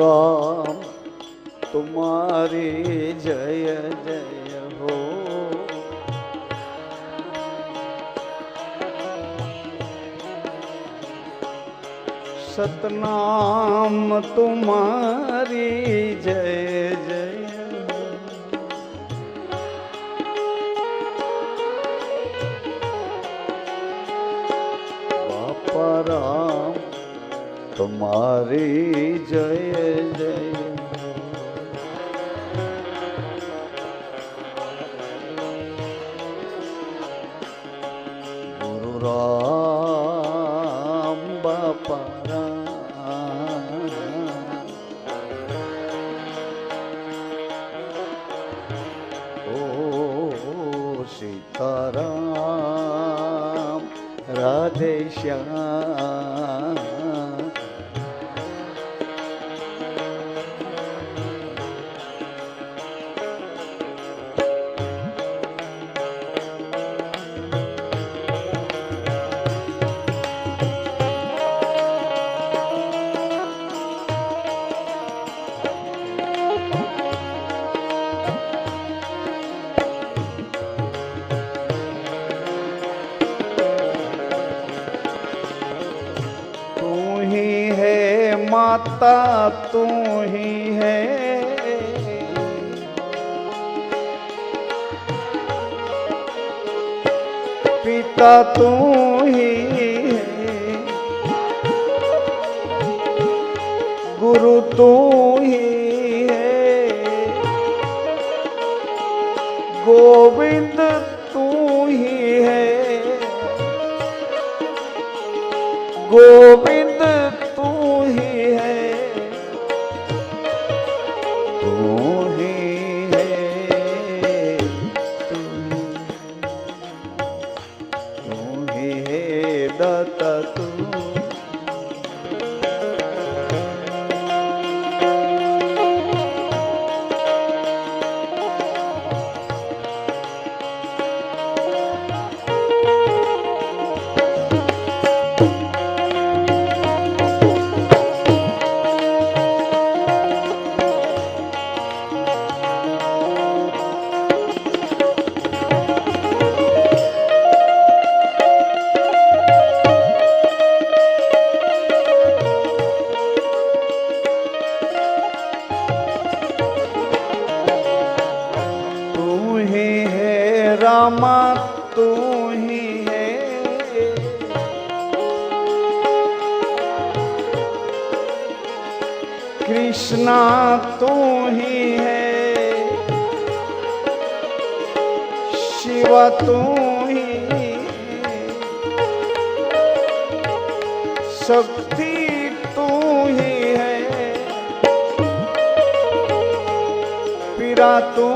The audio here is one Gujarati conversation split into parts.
રામ તુમારી જય જય હો. સતનામ તુમારી જય જય બાપા રામ તમારી જય જય ગુરુ રામ બાપા સીતારામ રાધે શ્યામ ही है माता तू ही है। पिता तू ही है। गुरु तू ही तू ही है शिवा तू ही शक्ति तू ही है पीरा तू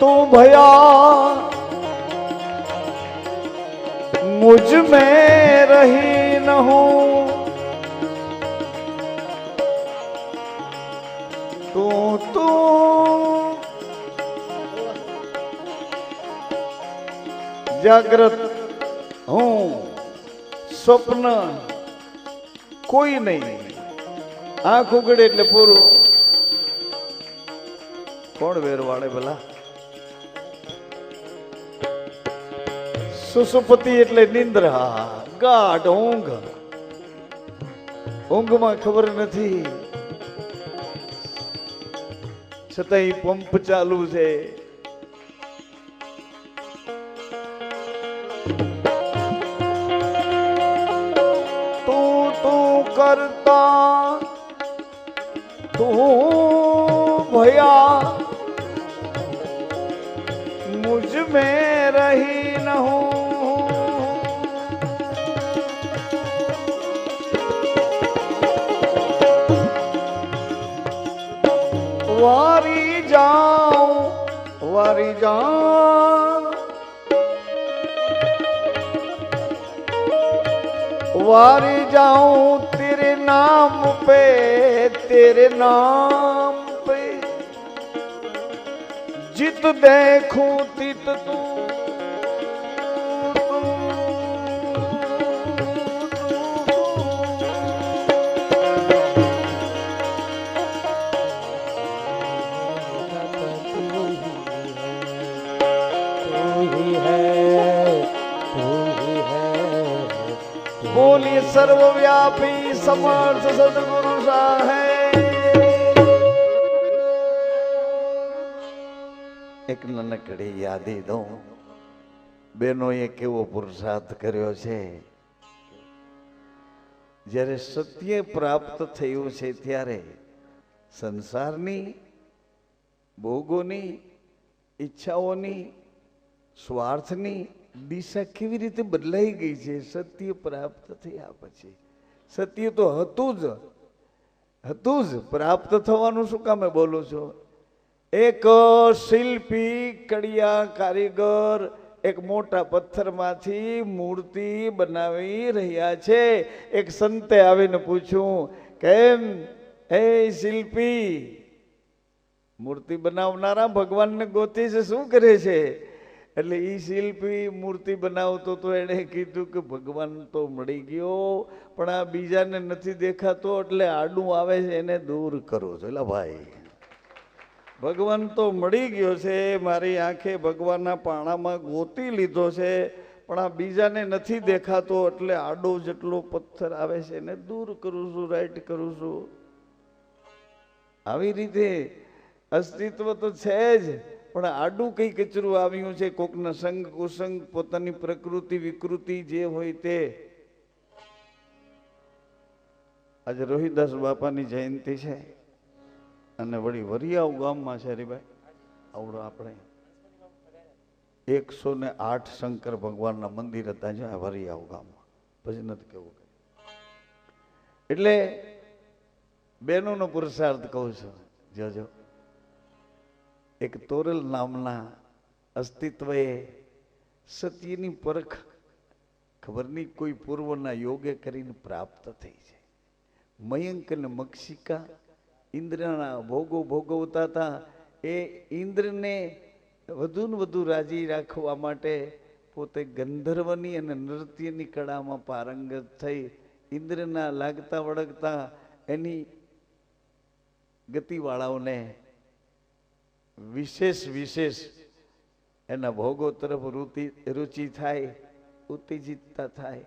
तू भया मुझ में रही न हूँ तू तू જાગ્રત હું સ્વપ્ન કોઈ નહીં આંખ ઉગડે એટલે પૂરું કોણ વેર વાળે ભલા સુસુપતિ એટલે નિંદ્રા ગાઢ ઊંઘ. ઊંઘમાં ખબર નથી. છતાંય પંપ ચાલુ છે. में रही न हूँ वारी जाऊं वारी जाऊं वारी जाऊं तेरे नाम पे तेरे नाम पे जित देखूं तित तू तू, આપી સમર્થ સદગુરુ સાહેબ એક નાનકડી યાદી દઉં બહેનોએ કેવો પુરુષાર્થ કર્યો છે જ્યારે સત્ય પ્રાપ્ત થયું છે ત્યારે સંસારની ભોગોની ઈચ્છાઓની સ્વાર્થની દિશા કેવી રીતે બદલાઈ ગઈ છે સત્ય પ્રાપ્ત થયા પછી સત્ય તો હતું જ. હતું જ. પ્રાપ્ત થવાનું શું કામે બોલું છું? એક શિલ્પી, કડિયા કારીગર, એક મોટા પથ્થરમાંથી મૂર્તિ બનાવી રહ્યા છે. એક સંતે આવીને પૂછ્યું, કેમ? હે શિલ્પી, મૂર્તિ બનાવનારા ભગવાનને ગોતી છે શું કરે છે? એટલે એ શિલ્પી મૂર્તિ બનાવતો તો એણે કીધું કે ભગવાન તો મળી ગયો, પણ આ બીજાને નથી દેખાતો, એટલે આડું આવે છે, એને દૂર કરો છો. એટલે ભાઈ, ભગવાન તો મળી ગયો છે, મારી આંખે ભગવાનના પાણામાં ગોતી લીધો છે, પણ આ બીજાને નથી દેખાતો, એટલે આડો જેટલો પથ્થર આવે છે, એને દૂર કરું છું, રાઈટ કરું છું. આવી રીતે અસ્તિત્વ તો છે જ. પણ આડું કઈ કચરું આવ્યું છે, કોકના સંગ કુસંગ, પોતાની પ્રકૃતિ, વિકૃતિ જે હોય તે. આજે રોહિદાસ બાપાની જયંતિ છે અને વળી વરિયાવ ગામમાં છે હરીભાઈ. આવડો આપણે. એકસો ને આઠ શંકર ભગવાનના મંદિર હતા જ્યાં વરિયાવ ગામમાં. પછી નથી કેવું એટલે બહેનોનો પુરુષાર્થ કહું છું. જોજો. એક તોરલ નામના અસ્તિત્વએ સત્યની પરખ ખબર નહીં કોઈ પૂર્વના યોગે કરીને પ્રાપ્ત થઈ છે. મયંક અને મક્ષિકા ઇન્દ્રના ભોગો ભોગવતા હતા. એ ઇન્દ્રને વધુ ને વધુ રાજી રાખવા માટે પોતે ગંધર્વની અને નૃત્યની કળામાં પારંગત થઈ ઇન્દ્રના લાગતા વળગતા એની ગતિવાળાઓને વિશેષ વિશેષ એના ભોગો તરફ રુચિ રુચિ થાય, ઉત્તેજિતતા થાય.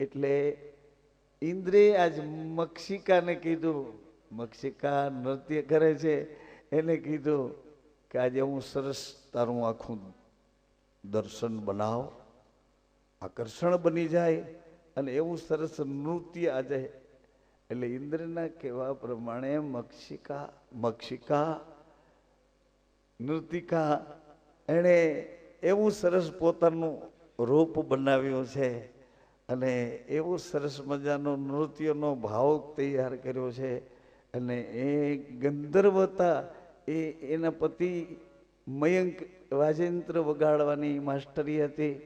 એટલે ઇન્દ્રે આજ મક્ષિકાને કીધું, મક્ષિકા નૃત્ય કરે છે, એને કીધું કે આજે હું સરસ તારું આખું દર્શન બનાવ, આકર્ષણ બની જાય અને એવું સરસ નૃત્ય આજે. એટલે ઇન્દ્રના કહેવા પ્રમાણે મક્ષિકા મક્ષિકા નૃતિકા એણે એવું સરસ પોતાનું રૂપ બનાવ્યું છે અને એવું સરસ મજાનો નૃત્યનો ભાવ તૈયાર કર્યો છે અને એ ગંધર્વતા એ એના પતિ મયંક વાજેન્દ્ર વગાડવાની માસ્ટરી હતી.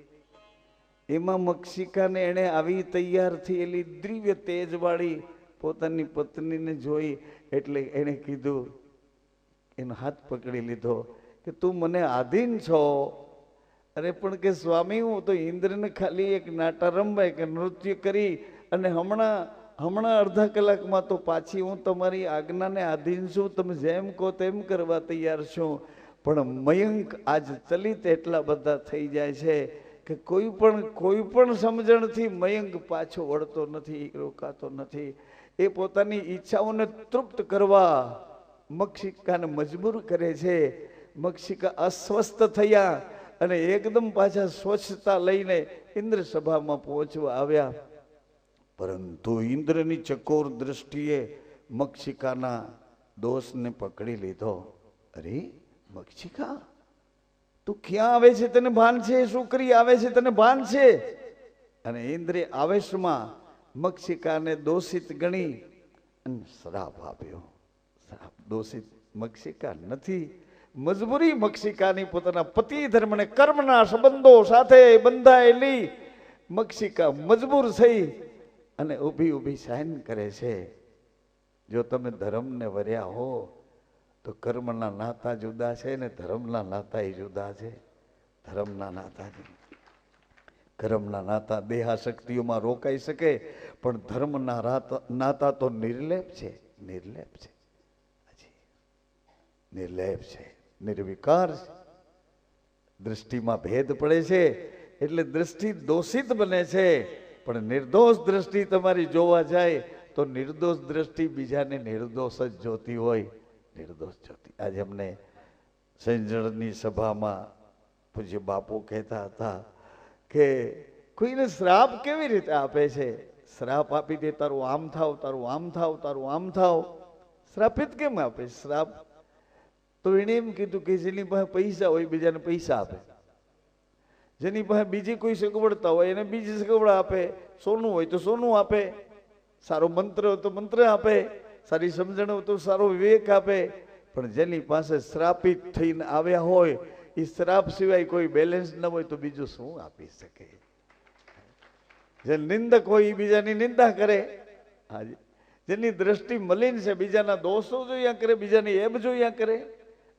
એમાં મક્ષિકાને એણે આવી તૈયાર થયેલી દિવ્ય તેજવાળી પોતાની પત્નીને જોઈ એટલે એણે કીધું એનો હાથ પકડી લીધો કે તું મને આધીન છો. અરે, પણ કે સ્વામી, હું તો ઇન્દ્રને ખાલી એક નાટા રમવાય કે નૃત્ય કરી અને હમણાં હમણાં અડધા કલાકમાં તો પાછી હું તમારી આજ્ઞાને આધીન છું. તમે જેમ કહો તેમ કરવા તૈયાર છું. પણ મયંક આજ ચલિત એટલા બધા થઈ જાય છે કે કોઈ પણ કોઈ પણ સમજણથી મયંક પાછો વળતો નથી, રોકાતો નથી. એ પોતાની ઈચ્છાઓને તૃપ્ત કરવા મક્ષિકાને મજબૂર કરે છે. મક્ષિકા અસ્વસ્થ થયા અને એકદમ પાછા સ્વચ્છતા લઈને ઇન્દ્ર સભામાં પહોંચવા આવ્યા. પરંતુ ઇન્દ્રની ચકોર દ્રષ્ટિએ મક્ષિકાના દોષને પકડી લીધો. અરે, મક્ષિકા, તું ક્યાં આવે છે? તને ભાન છે? છોકરી આવે છે? તને ભાન છે? અને ઇન્દ્રે આવેશમાં મક્ષિકાને દોષિત ગણી અને શ્રાપ આપ્યો. દોષિત મક્ષિકા નથી. મજબૂરી મક્ષિકાની પોતાના પતિ ધર્મને કર્મના સંબંધો સાથે બંધાયેલી મક્ષિકા મજબૂર થઈ અને ઊભી ઊભી સાઇન કરે છે. જો તમે ધર્મને વર્યા હો, તો કર્મના નાતા જુદા છે ને ધર્મના નાતા એ જુદા છે. ધર્મના નાતા કર્મના નાતા દેહાશક્તિઓમાં રોકાઈ શકે, પણ ધર્મના નાતા તો નિર્લેપ છે નિર્લેપ છે. નિર્લેપ છે, નિર્વિકાર છે. દૃષ્ટિમાં ભેદ પડે છે, એટલે દૃષ્ટિ દોષિત બને છે. પણ નિર્દોષ દ્રષ્ટિ તમારી જોવા જાય, તો નિર્દોષ દ્રષ્ટિ બીજાને નિર્દોષ જ જોતી હોય. નિર્દોષ જોતી. આજે અમને સંજળની સભામાં પૂજ્ય બાપુ કહેતા હતા કે, કોઈને શ્રાપ કેવી રીતે આપે છે? શ્રાપ આપી દે, તારું આમ થાવ, તારું આમ થાવ, તારું આમ થાવ. શ્રાપિત કેમ આપે? શ્રાપ તો એણે એમ કીધું કે જેની પાસે પૈસા હોય બીજાને પૈસા આપે. જેની પાસે બીજી કોઈ સગવડતા હોય એને બીજી સગવડ આપે. સોનું હોય તો સોનું આપે. સારો મંત્ર હોય તો મંત્ર આપે. સારી સમજણ હોય તો સારો વિવેક આપે. પણ જેની પાસે શ્રાપિત થઈને આવ્યા હોય એ શ્રાપ સિવાય કોઈ બેલેન્સ ન હોય તો બીજું શું આપી શકે? જે નિંદક હોય એ બીજાની નિંદા કરે. હાજી. જેની દ્રષ્ટિ મલિન છે બીજાના દોષો જોયા કરે, બીજાની એબ જોયા કરે.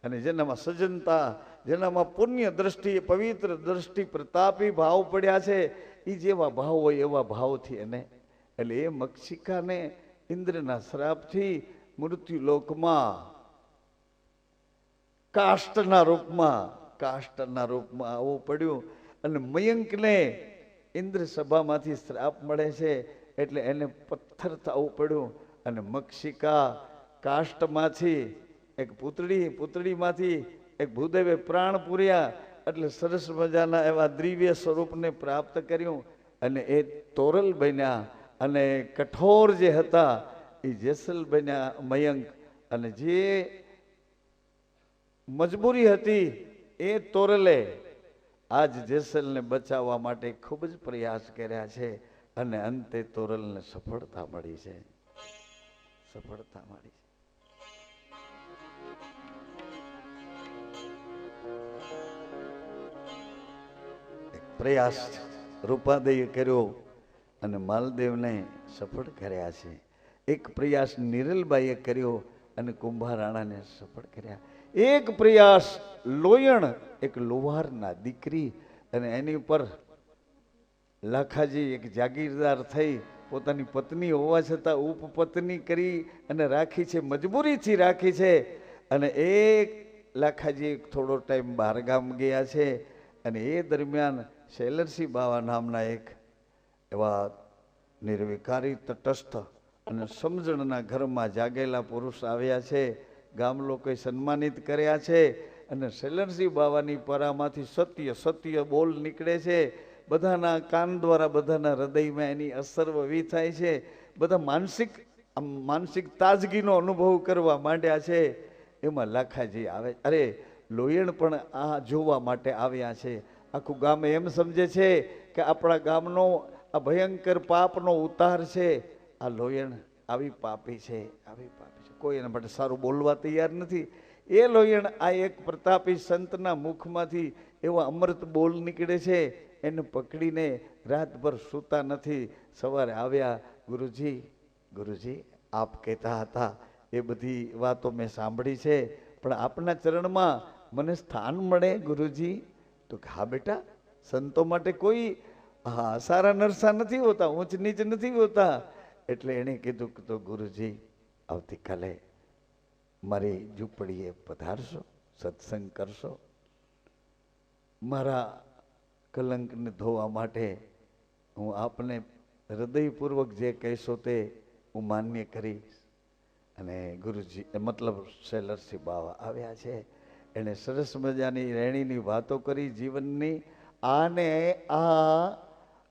અને જેનામાં સજ્જનતા, જેનામાં પુણ્ય દ્રષ્ટિ, પવિત્ર દ્રષ્ટિ, પ્રતાપી ભાવ પડ્યા છે એ જેવા ભાવ હોય એવા ભાવથી એને, એટલે એ મક્ષિકાને ઇન્દ્રના શ્રાપથી મૃત્યુ લોકમાં કાષ્ટના રૂપમાં કાષ્ટના રૂપમાં આવવું પડ્યું, અને મયંકને ઇન્દ્ર સભામાંથી શ્રાપ મળે છે, એટલે એને પથ્થર થવું પડ્યું, અને મક્ષિકા કાષ્ટમાંથી એક પુતળી, પુતળીમાંથી એક ભૂદેવે પ્રાણ પૂર્યા એટલે સરસ મજાના એવા દિવ્ય સ્વરૂપને પ્રાપ્ત કર્યું અને એ તોરલ બન્યા અને કઠોર જે હતા, એ જેસલ બન્યા મયંક. અને જે મજબૂરી હતી, એ તોરલે આજ જેસલને બચાવવા માટે ખૂબ જ પ્રયાસ કર્યા છે અને અંતે તોરલને સફળતા મળી છે. સફળતા મળી છે. પ્રયાસ રૂપાદયે કર્યો અને માલદેવને સફળ કર્યા છે. એક પ્રયાસ નિરલબાઈએ કર્યો અને કુંભારાણાને સફળ કર્યા. એક પ્રયાસ લોયણ, એક લોહારના દીકરી અને એની ઉપર લાખાજી એક જાગીરદાર થઈ, પોતાની પત્ની હોવા છતાં ઉપપત્ની કરી અને રાખી છે, મજબૂરીથી રાખી છે અને એક લાખાજી થોડો ટાઈમ બહારગામ ગયા છે અને એ દરમિયાન શૈલરસિંહ બાવા નામના એક એવા નિર્વિકારી તટસ્થ અને સમજણના ઘરમાં જાગેલા પુરુષ આવ્યા છે. ગામ લોકોએ સન્માનિત કર્યા છે અને શૈલરસિંહ બાવાની પરામાંથી સત્ય સત્ય બોલ નીકળે છે. બધાના કાન દ્વારા બધાના હૃદયમાં એની અસર વવી થાય છે. બધા માનસિક માનસિક તાજગીનો અનુભવ કરવા માંડ્યા છે. એમાં લાખાજી આવે, અરે, લોયણ પણ આ જોવા માટે આવ્યા છે. આખું ગામ એમ સમજે છે કે આપણા ગામનો આ ભયંકર પાપનો ઉતાર છે, આ લોયણ આવી પાપી છે, આવી પાપી છે. કોઈ એના માટે સારું બોલવા તૈયાર નથી. એ લોયણ આ એક પ્રતાપી સંતના મુખમાંથી એવા અમૃત બોલ નીકળે છે, એને પકડીને રાતભર સૂતા નથી. સવારે આવ્યા, ગુરુજી ગુરુજી, આપ કહેતા હતા, એ બધી વાતો મેં સાંભળી છે, પણ આપના ચરણમાં મને સ્થાન મળે, ગુરુજી? તો હા બેટા, સંતો માટે કોઈ, હા, સારા નરસા નથી હોતા, ઊંચ નીચ નથી હોતા. એટલે એણે કીધું કે, તો ગુરુજી, આવતીકાલે મારી ઝૂંપડીએ પધારશો, સત્સંગ કરશો. મારા કલંકને ધોવા માટે હું આપને હૃદયપૂર્વક જે કહેશો તે હું માન્ય કરીશ. અને ગુરુજી, મતલબ શૈલરસિંહ બાવા આવ્યા છે. એણે સરસ મજાની રહેણીની વાતો કરી જીવનની. આને આ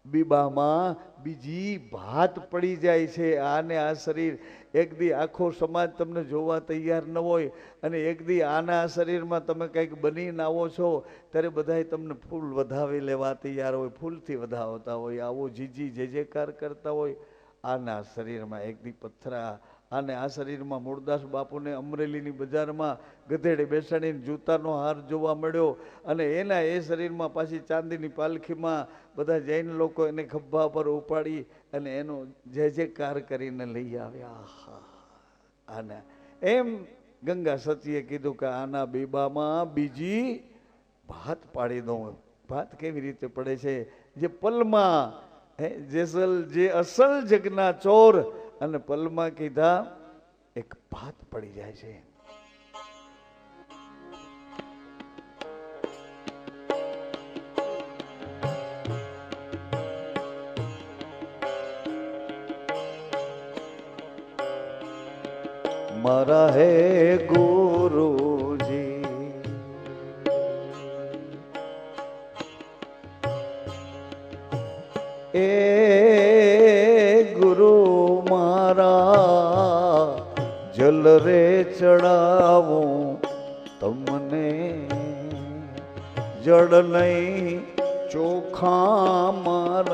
બીબામાં બીજી ભાત પડી જાય છે. આને આ શરીર, એક દી આખો સમાજ તમને જોવા તૈયાર ન હોય અને એક દી આના શરીરમાં તમે કંઈક બનીને આવો છો, ત્યારે બધાય તમને ફૂલ વધાવી લેવા તૈયાર હોય, ફૂલથી વધાવતા હોય, આવો જીજી જે જેકાર કરતા હોય, આના શરીરમાં એક દી પથરા અને આ શરીરમાં મૂળદાસ બાપુને અમરેલીની બજારમાં ગધેડે બેસાડીને જૂતાનો હાર જોવા મળ્યો અને એના એ શરીરમાં પાછી ચાંદીની પાલખીમાં બધા જૈન લોકો એને ખભા પર ઉપાડી અને એનો જય જયકાર કરીને લઈ આવ્યા. હા આના એમ ગંગા સતીએ કીધું કે આના બીબામાં બીજી ભાત પાડી દઉં. ભાત કેવી રીતે પડે છે? જે પલમાં જેસલ, જે અસલ જગના ચોર અને પલમાં કીધા એક ભાત પડી જાય છે. મારા હે ગુરુજી એ રે ચડાવું તમને જડ નહીં ચોખા મારા